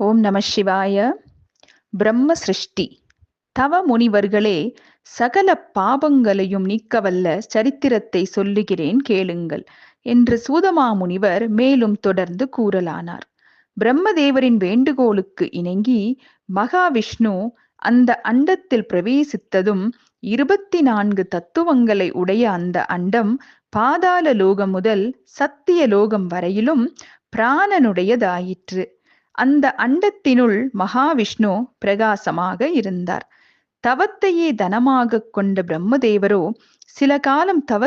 ஓம் நம சிவாய. பிரம்ம சிருஷ்டி. தவ முனிவர்களே சகல பாபங்களையும் நீக்கவல்ல சரித்திரத்தை சொல்லுகிறேன் கேளுங்கள் என்று சூதமா முனிவர் மேலும் தொடர்ந்து கூறலானார். பிரம்மதேவரின் வேண்டுகோளுக்கு இணங்கி மகாவிஷ்ணு அந்த அண்டத்தில் பிரவேசித்ததும் இருபத்தி நான்கு தத்துவங்களை உடைய அந்த அண்டம் பாதாள லோகம் முதல் சத்திய லோகம் வரையிலும் பிராணனுடையதாயிற்று. அந்த அண்டத்தினுள் மகாவிஷ்ணு பிரகாசமாக இருந்தார். தவத்தையே தனமாக கொண்ட பிரம்மதேவரோ சில காலம் தவ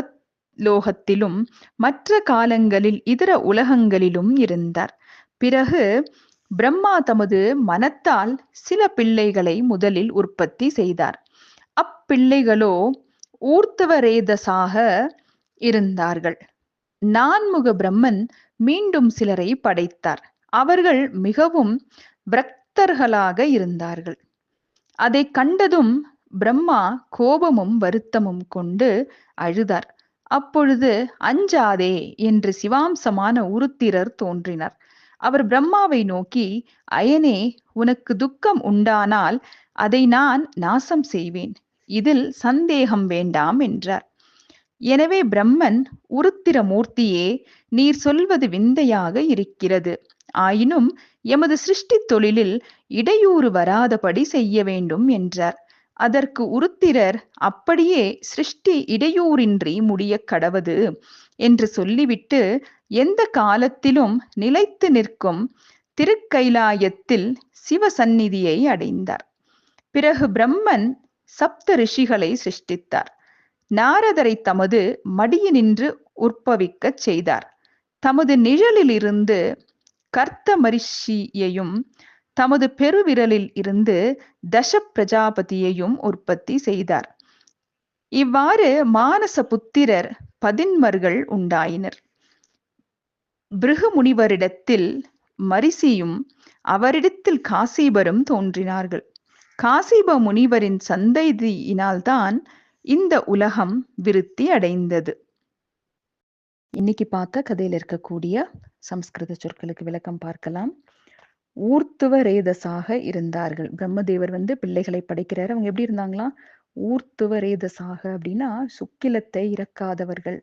லோகத்திலும் மற்ற காலங்களில் இதர உலகங்களிலும் இருந்தார். பிறகு பிரம்மா தமது மனத்தால் சில பிள்ளைகளை முதலில் உற்பத்தி செய்தார். அப்பிள்ளைகளோ ஊர்த்தவரேதசாக இருந்தார்கள். நான்முக பிரம்மன் மீண்டும் சிலரை படைத்தார். அவர்கள் மிகவும் விரக்தர்களாக இருந்தார்கள். அதை கண்டதும் பிரம்மா கோபமும் வருத்தமும் கொண்டு அழுதார். அப்பொழுது அஞ்சாதே என்று சிவாம்சமான உருத்திரர் தோன்றினர். அவர் பிரம்மாவை நோக்கி அயனே உனக்கு துக்கம் உண்டானால் அதை நான் நாசம் செய்வேன். இதில் சந்தேகம் வேண்டாம் என்றார். எனவே பிரம்மன் உருத்திர மூர்த்தியே நீர் சொல்வது விந்தையாக இருக்கிறது. ஆயினும் எமது சிருஷ்டி தொழிலில் இடையூறு வராதபடி செய்ய வேண்டும் என்றார். அதற்கு உருத்திரர் அப்படியே சிருஷ்டி இடையூறின்றி முடிய கடவது என்று சொல்லிவிட்டு எந்த காலத்திலும் நிலைத்து நிற்கும் திருக்கைலாயத்தில் சிவசந்நிதியை அடைந்தார். பிறகு பிரம்மன் சப்த ரிஷிகளை சிருஷ்டித்தார். நாரதரை தமது மடியினின்று உற்பவிக்கச் செய்தார். தமது நிழலிலிருந்து கர்த்த மரிஷியையும் தமது பெருவிரலில் இருந்து தச பிரஜாபதியையும் உற்பத்தி செய்தார். இவ்வாறு மானச புத்திரர் பதின்மர்கள் உண்டாயினர். பிருகு முனிவரிடத்தில் மரிசியும் அவரிடத்தில் காசீபரும் தோன்றினார்கள். காசிப முனிவரின் சந்ததியினால்தான் இந்த உலகம் விருத்தி அடைந்தது. இன்னைக்கு பார்த்த கதையில இருக்கக்கூடிய சம்ஸ்கிருத சொற்களுக்கு விளக்கம் பார்க்கலாம். ஊர்த்துவ ரேதசாக இருந்தார்கள். பிரம்மதேவர் வந்து பிள்ளைகளை படைக்கிறாரு. அவங்க எப்படி இருந்தாங்களாம் ஊர்த்துவ ரேதசாக அப்படின்னா சுக்கிலத்தை இறக்காதவர்கள்.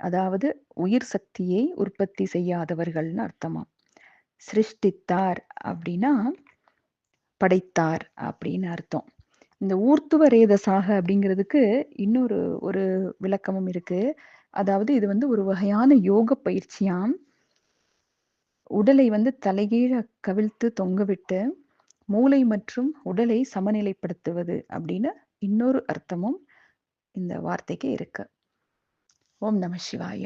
அதாவது உயிர் சக்தியை உற்பத்தி செய்யாதவர்கள்னு அர்த்தமா? சிருஷ்டித்தார் அப்படின்னா படைத்தார் அப்படின்னு அர்த்தம். இந்த ஊர்த்துவ ரேதசாக அப்படிங்கிறதுக்கு இன்னொரு ஒரு விளக்கமும் இருக்கு. அதாவது இது வந்து ஒரு வகையான யோக பயிற்சியாம். உடலை வந்து தலைகீழ கவிழ்த்து தொங்கவிட்டு மூளை மற்றும் உடலை சமநிலைப்படுத்துவது அப்படின்னு இன்னொரு அர்த்தமும் இந்த வார்த்தைக்கு இருக்கு. ஓம் நம சிவாய.